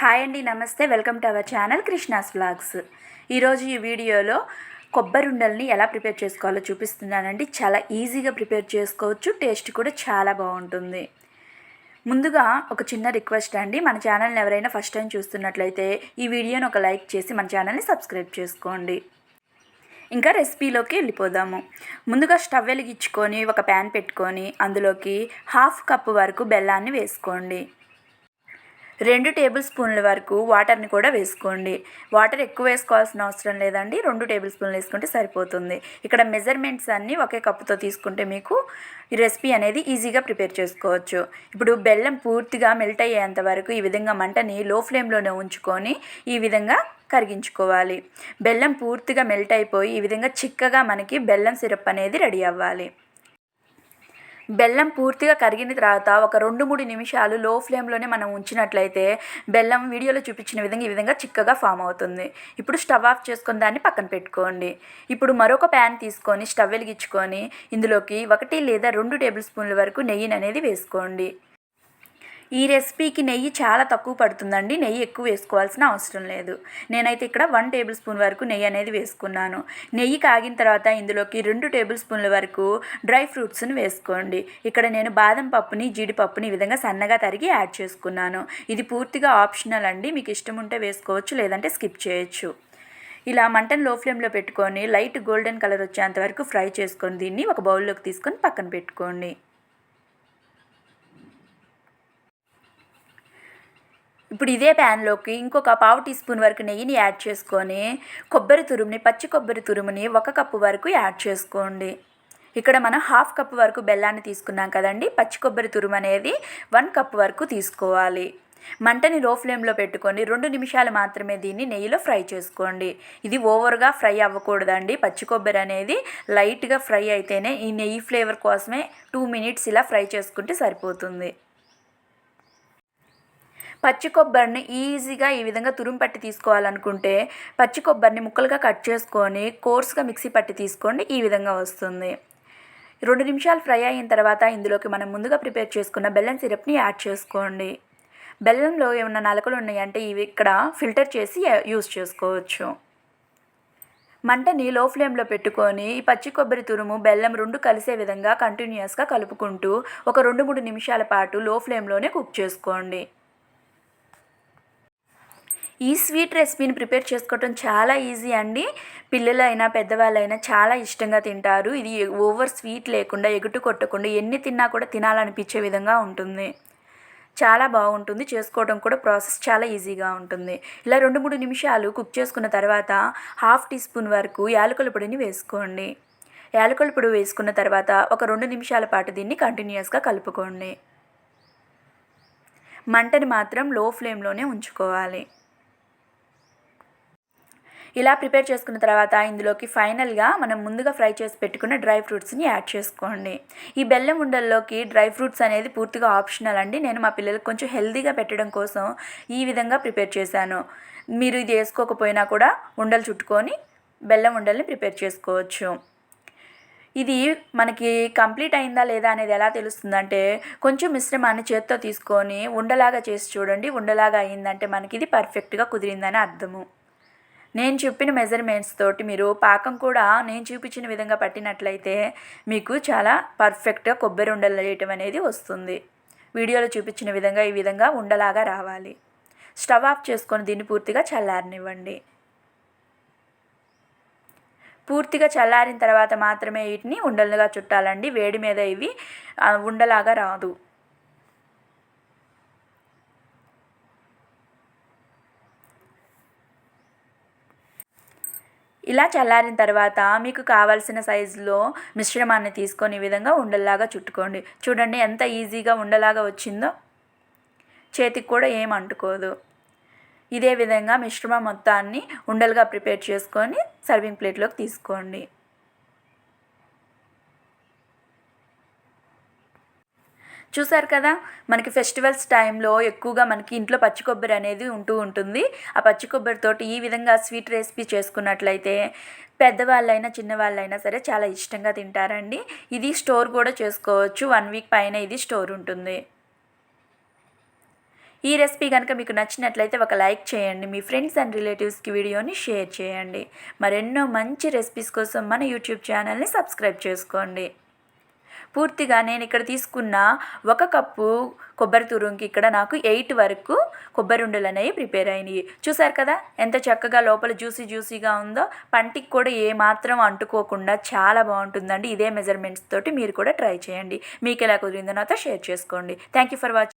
Hi అండి నమస్తే. Welcome to our channel Krishna's vlogs. ఈరోజు ఈ వీడియోలో కొబ్బరి ఉండల్ని ఎలా ప్రిపేర్ చేసుకోవాలో చూపిస్తున్నానండి. చాలా ఈజీగా ప్రిపేర్ చేసుకోవచ్చు. టేస్ట్ కూడా చాలా బాగుంటుంది. ముందుగా ఒక చిన్న రిక్వెస్ట్ అండి. మన ఛానల్ని ఎవరైనా ఫస్ట్ టైం చూస్తున్నట్లయితే ఈ వీడియోని ఒక లైక్ చేసి మన ఛానల్ని సబ్స్క్రైబ్ చేసుకోండి. ఇంకా రెసిపీలోకి వెళ్ళిపోదాము. ముందుగా స్టవ్ వెలిగించుకొని ఒక ప్యాన్ పెట్టుకొని అందులోకి హాఫ్ కప్ వరకు బెల్లాన్ని వేసుకోండి. రెండు టేబుల్ స్పూన్ల వరకు వాటర్ని కూడా వేసుకోండి. వాటర్ ఎక్కువ వేసుకోవాల్సిన అవసరం లేదండి. రెండు టేబుల్ స్పూన్లు వేసుకుంటే సరిపోతుంది. ఇక్కడ మెజర్మెంట్స్ అన్నీ ఒకే కప్పుతో తీసుకుంటే మీకు ఈ రెసిపీ అనేది ఈజీగా ప్రిపేర్ చేసుకోవచ్చు. ఇప్పుడు బెల్లం పూర్తిగా మెల్ట్ అయ్యేంత వరకు ఈ విధంగా మంటని లో ఫ్లేమ్లోనే ఉంచుకొని ఈ విధంగా కరిగించుకోవాలి. బెల్లం పూర్తిగా మెల్ట్ అయిపోయి ఈ విధంగా చిక్కగా మనకి బెల్లం సిరప్ అనేది రెడీ అవ్వాలి. బెల్లం పూర్తిగా కరిగిన తర్వాత ఒక రెండు మూడు నిమిషాలు లో ఫ్లేమ్లోనే మనం ఉంచినట్లయితే బెల్లం వీడియోలో చూపించిన విధంగా ఈ విధంగా చిక్కగా ఫామ్ అవుతుంది. ఇప్పుడు స్టవ్ ఆఫ్ చేసుకుని దాన్ని పక్కన పెట్టుకోండి. ఇప్పుడు మరొక ప్యాన్ తీసుకొని స్టవ్ వెలిగించుకొని ఇందులోకి ఒకటి లేదా రెండు టేబుల్ స్పూన్ల వరకు నెయ్యిని అనేది వేసుకోండి. ఈ రెసిపీకి నెయ్యి చాలా తక్కువ పడుతుందండి. నెయ్యి ఎక్కువ వేసుకోవాల్సిన అవసరం లేదు. నేనైతే ఇక్కడ వన్ టేబుల్ స్పూన్ వరకు నెయ్యి అనేది వేసుకున్నాను. నెయ్యి కాగిన తర్వాత ఇందులోకి రెండు టేబుల్ స్పూన్ల వరకు డ్రై ఫ్రూట్స్ని వేసుకోండి. ఇక్కడ నేను బాదం పప్పుని జీడిపప్పుని ఈ విధంగా సన్నగా తరిగి యాడ్ చేసుకున్నాను. ఇది పూర్తిగా ఆప్షనల్ అండి. మీకు ఇష్టం ఉంటే వేసుకోవచ్చు లేదంటే స్కిప్ చేయొచ్చు. ఇలా మంటను లో ఫ్లేమ్లో పెట్టుకొని లైట్ గోల్డెన్ కలర్ వచ్చేంత వరకు ఫ్రై చేసుకొని దీన్ని ఒక బౌల్లోకి తీసుకొని పక్కన పెట్టుకోండి. ఇప్పుడు ఇదే ప్యాన్లోకి ఇంకొక పావు టీ స్పూన్ వరకు నెయ్యిని యాడ్ చేసుకొని కొబ్బరి తురుముని పచ్చి కొబ్బరి తురుముని ఒక కప్పు వరకు యాడ్ చేసుకోండి. ఇక్కడ మనం హాఫ్ కప్ వరకు బెల్లాన్ని తీసుకున్నాం కదండి. పచ్చి కొబ్బరి తురుము అనేది వన్ కప్ వరకు తీసుకోవాలి. మంటని లో ఫ్లేమ్లో పెట్టుకొని రెండు నిమిషాలు మాత్రమే దీన్ని నెయ్యిలో ఫ్రై చేసుకోండి. ఇది ఓవర్గా ఫ్రై అవ్వకూడదండి. పచ్చి కొబ్బరి అనేది లైట్గా ఫ్రై అయితేనే ఈ నెయ్యి ఫ్లేవర్ కోసమే టూ మినిట్స్ ఇలా ఫ్రై చేసుకుంటే సరిపోతుంది. పచ్చి కొబ్బరిని ఈజీగా ఈ విధంగా తురుము పట్టి తీసుకోవాలనుకుంటే పచ్చి కొబ్బరిని ముక్కలుగా కట్ చేసుకొని కోర్స్గా మిక్సీ పట్టి తీసుకోండి ఈ విధంగా వస్తుంది. రెండు నిమిషాలు ఫ్రై అయిన తర్వాత ఇందులోకి మనం ముందుగా ప్రిపేర్ చేసుకున్న బెల్లం సిరప్ని యాడ్ చేసుకోండి. బెల్లంలో ఏమైనా నలకలు ఉన్నాయంటే ఇవి ఇక్కడ ఫిల్టర్ చేసి యూస్ చేసుకోవచ్చు. మంటని లో ఫ్లేమ్లో పెట్టుకొని ఈ పచ్చి కొబ్బరి తురుము బెల్లం రెండు కలిసే విధంగా కంటిన్యూస్గా కలుపుకుంటూ ఒక రెండు మూడు నిమిషాల పాటు లో ఫ్లేమ్లోనే కుక్ చేసుకోండి. ఈ స్వీట్ రెసిపీని ప్రిపేర్ చేసుకోవటం చాలా ఈజీ అండి. పిల్లలైనా పెద్దవాళ్ళైనా చాలా ఇష్టంగా తింటారు. ఇది ఓవర్ స్వీట్ లేకుండా ఎగుటు కొట్టకుండా ఎన్ని తిన్నా కూడా తినాలనిపించే విధంగా ఉంటుంది. చాలా బాగుంటుంది. చేసుకోవడం కూడా ప్రాసెస్ చాలా ఈజీగా ఉంటుంది. ఇలా రెండు మూడు నిమిషాలు కుక్ చేసుకున్న తర్వాత హాఫ్ టీ స్పూన్ వరకు యాలకుల పొడిని వేసుకోండి. యాలకుల పొడి వేసుకున్న తర్వాత ఒక రెండు నిమిషాల పాటు దీన్ని కంటిన్యూస్గా కలుపుకోండి. మంటని మాత్రం లో ఫ్లేమ్లోనే ఉంచుకోవాలి. ఇలా ప్రిపేర్ చేసుకున్న తర్వాత ఇందులోకి ఫైనల్గా మనం ముందుగా ఫ్రై చేసి పెట్టుకున్న డ్రై ఫ్రూట్స్ని యాడ్ చేసుకోండి. ఈ బెల్లం ఉండల్లోకి డ్రై ఫ్రూట్స్ అనేది పూర్తిగా ఆప్షనల్ అండి. నేను మా పిల్లలకు కొంచెం హెల్దీగా పెట్టడం కోసం ఈ విధంగా ప్రిపేర్ చేశాను. మీరు ఇది వేసుకోకపోయినా కూడా ఉండలు చుట్టుకొని బెల్లం ఉండల్ని ప్రిపేర్ చేసుకోవచ్చు. ఇది మనకి కంప్లీట్ అయిందా లేదా అనేది ఎలా తెలుస్తుందంటే కొంచెం మిశ్రమాన్ని చేత్తో తీసుకొని ఉండలాగా చేసి చూడండి. ఉండలాగా అయిందంటే మనకి ఇది పర్ఫెక్ట్గా కుదిరిందని అర్థము. నేను చెప్పిన మెజర్మెంట్స్ తోటి మీరు పాకం కూడా నేను చూపించిన విధంగా పట్టినట్లయితే మీకు చాలా పర్ఫెక్ట్గా కొబ్బరి ఉండలు వేయటం అనేది వస్తుంది. వీడియోలో చూపించిన విధంగా ఈ విధంగా ఉండలాగా రావాలి. స్టవ్ ఆఫ్ చేసుకొని దీన్ని పూర్తిగా చల్లారనివ్వండి. పూర్తిగా చల్లారిన తర్వాత మాత్రమే వీటిని ఉండలుగా చుట్టాలండి. వేడి మీద ఇవి ఉండలాగా రాదు. ఇలా చల్లారిన తర్వాత మీకు కావాల్సిన సైజులో మిశ్రమాన్ని తీసుకొని ఈ విధంగా ఉండలాగా చుట్టుకోండి. చూడండి ఎంత ఈజీగా ఉండలాగా వచ్చిందో. చేతికి కూడా ఏం అంటుకోదు. ఇదే విధంగా మిశ్రమం మొత్తాన్ని ఉండలుగా ప్రిపేర్ చేసుకొని సర్వింగ్ ప్లేట్లోకి తీసుకోండి. చూసారు కదా మనకి ఫెస్టివల్స్ టైంలో ఎక్కువగా మనకి ఇంట్లో పచ్చి కొబ్బరి అనేది ఉంటూ ఉంటుంది. ఆ పచ్చి కొబ్బరితోటి ఈ విధంగా స్వీట్ రెసిపీ చేసుకున్నట్లయితే పెద్దవాళ్ళైనా చిన్నవాళ్ళైనా సరే చాలా ఇష్టంగా తింటారండి. ఇది స్టోర్ కూడా చేసుకోవచ్చు. వన్ వీక్ పైన ఇది స్టోర్ ఉంటుంది. ఈ రెసిపీ కనుక మీకు నచ్చినట్లయితే ఒక లైక్ చేయండి. మీ ఫ్రెండ్స్ అండ్ రిలేటివ్స్కి వీడియోని షేర్ చేయండి. మరెన్నో మంచి రెసిపీస్ కోసం మన యూట్యూబ్ ఛానల్ని సబ్స్క్రైబ్ చేసుకోండి. పూర్తిగా నేను ఇక్కడ తీసుకున్న ఒక కప్పు కొబ్బరి తురుంకి ఇక్కడ నాకు ఎయిట్ వరకు కొబ్బరి ఉండలు అనేవి ప్రిపేర్ అయినాయి. చూసారు కదా ఎంత చక్కగా లోపల జ్యూసీ జ్యూసీగా ఉందో? పంటికి కూడా ఏ మాత్రం అంటుకోకుండా చాలా బాగుంటుందండి. ఇదే మెజర్మెంట్స్ తోటి మీరు కూడా ట్రై చేయండి. మీకు ఎలా కుదిరిందో నాతో షేర్ చేసుకోండి. Thank you for watching